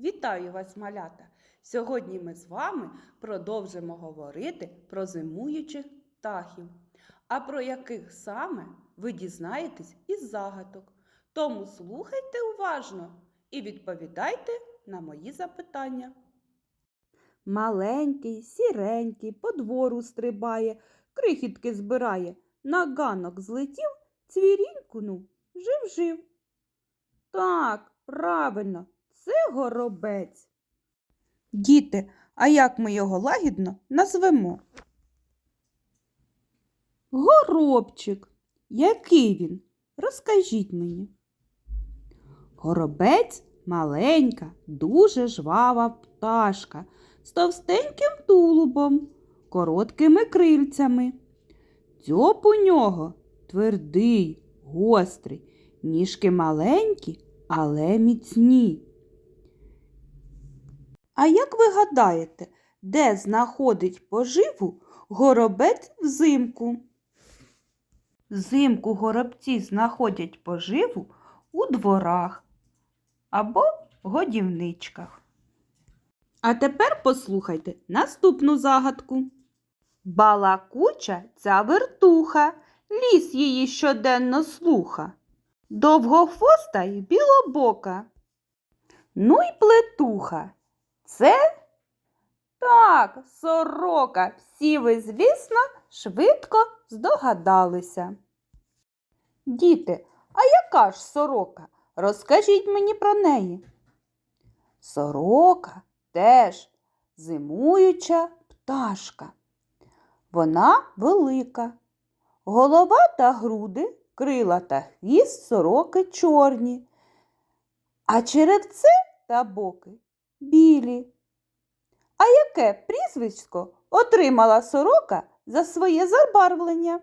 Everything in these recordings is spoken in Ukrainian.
Вітаю вас, малята! Сьогодні ми з вами продовжимо говорити про зимуючих птахів. А про яких саме ви дізнаєтесь із загадок. Тому слухайте уважно і відповідайте на мої запитання. Маленький, сіренький, по двору стрибає, крихітки збирає, на ганок злетів, цвірінькнув, жив-жив. Так, правильно, це горобець. Діти, а як ми його лагідно назвемо? Горобчик. Який він? Розкажіть мені. Горобець маленька, дуже жвава пташка з товстеньким тулубом, короткими крильцями. Дзьоб у нього твердий, гострий, ніжки маленькі, але міцні. А як ви гадаєте, де знаходить поживу горобець взимку? Взимку горобці знаходять поживу у дворах або годівничках. А тепер послухайте наступну загадку. Балакуча ця вертуха, ліс її щоденно слуха. Довгохвоста й білобока. Ну й плетуха. Це так, сорока. Всі ви, звісно, швидко здогадалися. Діти, а яка ж сорока? Розкажіть мені про неї. Сорока теж зимуюча пташка. Вона велика. Голова та груди, крила та хвіст сороки чорні, а черевце та боки білі. А яке прізвисько отримала сорока за своє забарвлення?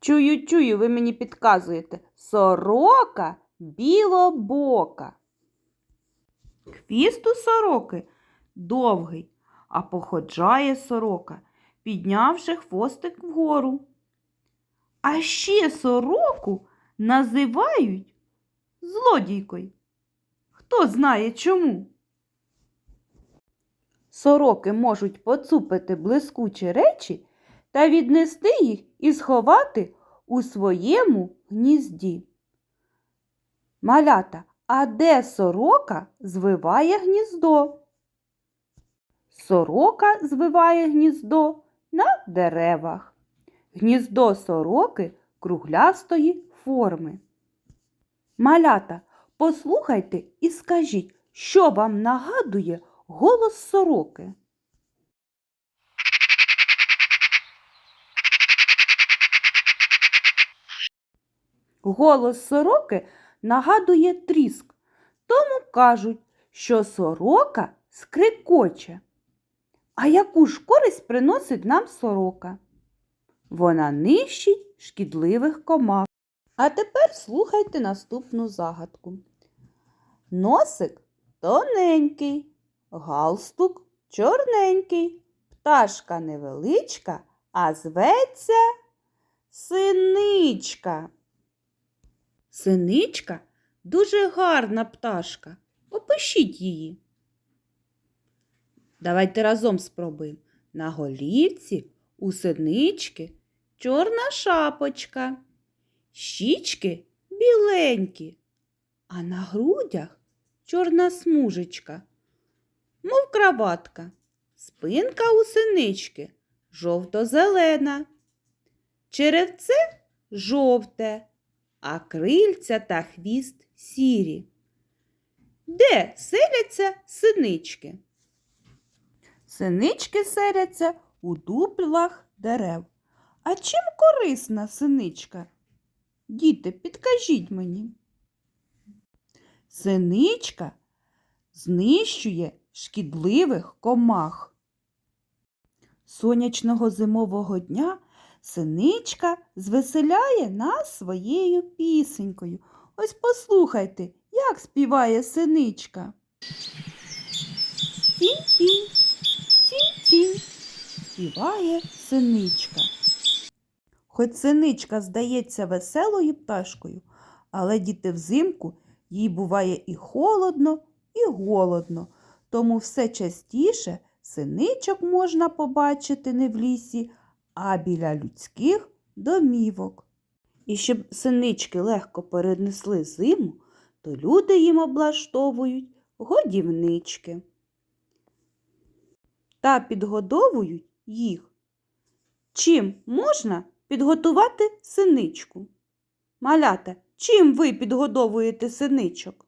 Чую, чую, ви мені підказуєте. Сорока білобока. Хвіст у сороки довгий, а походжає сорока, піднявши хвостик вгору. А ще сороку називають злодійкою. Хто знає чому? Сороки можуть поцупити блискучі речі та віднести їх і сховати у своєму гнізді. Малята, а де сорока звиває гніздо? Сорока звиває гніздо на деревах. Гніздо сороки круглястої форми. Малята, послухайте і скажіть, що вам нагадує голос сороки. Голос сороки нагадує тріск, тому кажуть, що сорока скрикоче. А яку ж користь приносить нам сорока? Вона нищить шкідливих комах. А тепер слухайте наступну загадку. Носик тоненький, галстук чорненький, пташка невеличка, а зветься синичка. Синичка дуже гарна пташка. Опишіть її. Давайте разом спробуємо. На голівці у синички чорна шапочка, щічки біленькі, а на грудях чорна смужечка, мов краватка, спинка у синички жовто-зелена, черевце жовте, а крильця та хвіст сірі. Де селяться синички? Синички селяться у дуплах дерев. А чим корисна синичка? Діти, підкажіть мені. Синичка знищує шкідливих комах. Сонячного зимового дня синичка звеселяє нас своєю пісенькою. Ось послухайте, як співає синичка. Тінь-тінь, тінь-тінь, співає синичка. Хоч синичка здається веселою пташкою, але діти взимку їй буває і холодно, і голодно, тому все частіше синичок можна побачити не в лісі, а біля людських домівок. І щоб синички легко перенесли зиму, то люди їм облаштовують годівнички та підгодовують їх. Чим можна підготувати синичку? Малята, чим ви підгодовуєте синичок?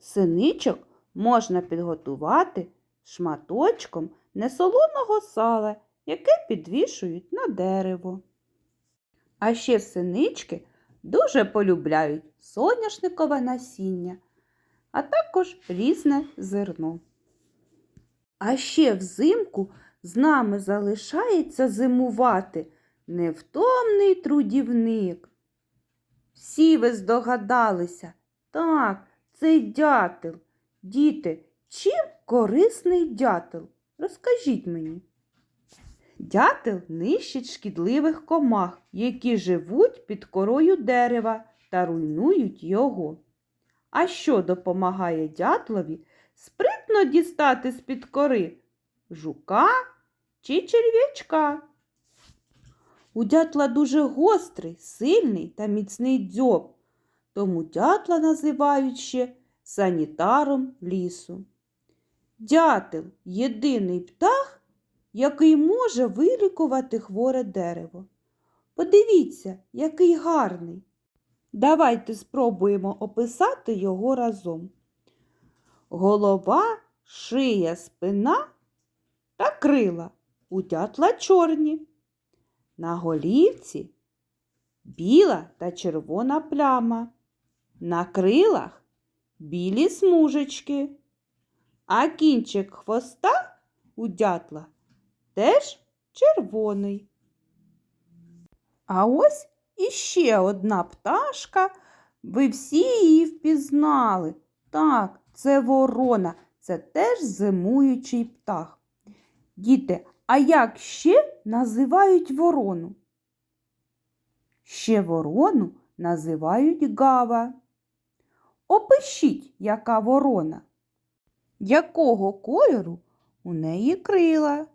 Синичок можна підготувати шматочком несолоного сала, яке підвішують на дерево. А ще синички дуже полюбляють соняшникове насіння, а також різне зерно. А ще взимку з нами залишається зимувати невтомний трудівник. Всі ви здогадалися, так, цей дятел. Діти, чим корисний дятел? Розкажіть мені. Дятел нищить шкідливих комах, які живуть під корою дерева та руйнують його. А що допомагає дятлові спритно дістати з-під кори жука чи черв'ячка? У дятла дуже гострий, сильний та міцний дзьоб, тому дятла називають ще санітаром лісу. Дятел єдиний птах, який може вилікувати хворе дерево. Подивіться, який гарний. Давайте спробуємо описати його разом. Голова, шия, спина та крила у дятла чорні. На голівці біла та червона пляма. На крилах білі смужечки, а кінчик хвоста у дятла теж червоний. А ось іще одна пташка. Ви всі її впізнали. Так, це ворона, це теж зимуючий птах. Діти, а як ще називають ворону? Ще ворону називають гава. Опишіть, яка ворона. Якого кольору у неї крила?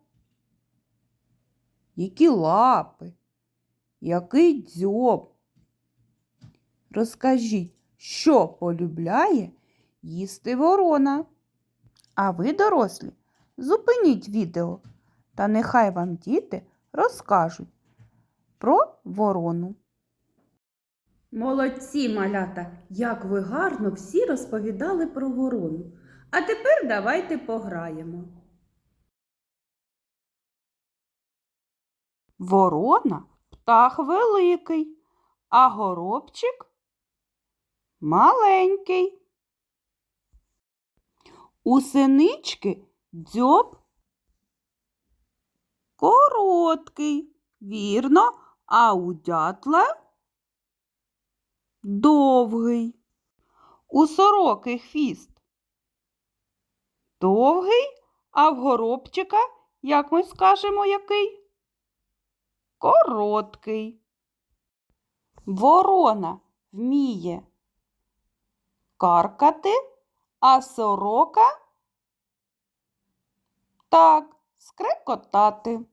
Які лапи? Який дзьоб? Розкажіть, що полюбляє їсти ворона? А ви, дорослі, зупиніть відео та нехай вам діти розкажуть про ворону. Молодці, малята, як ви гарно всі розповідали про ворону. А тепер давайте пограємо. Ворона птах великий, а горобчик маленький. У синички дзьоб короткий, вірно, а у дятла довгий. У сороки хвіст довгий, а в горобчика, як ми скажемо, який? Короткий. Ворона вміє каркати, а сорока так, скрекотати.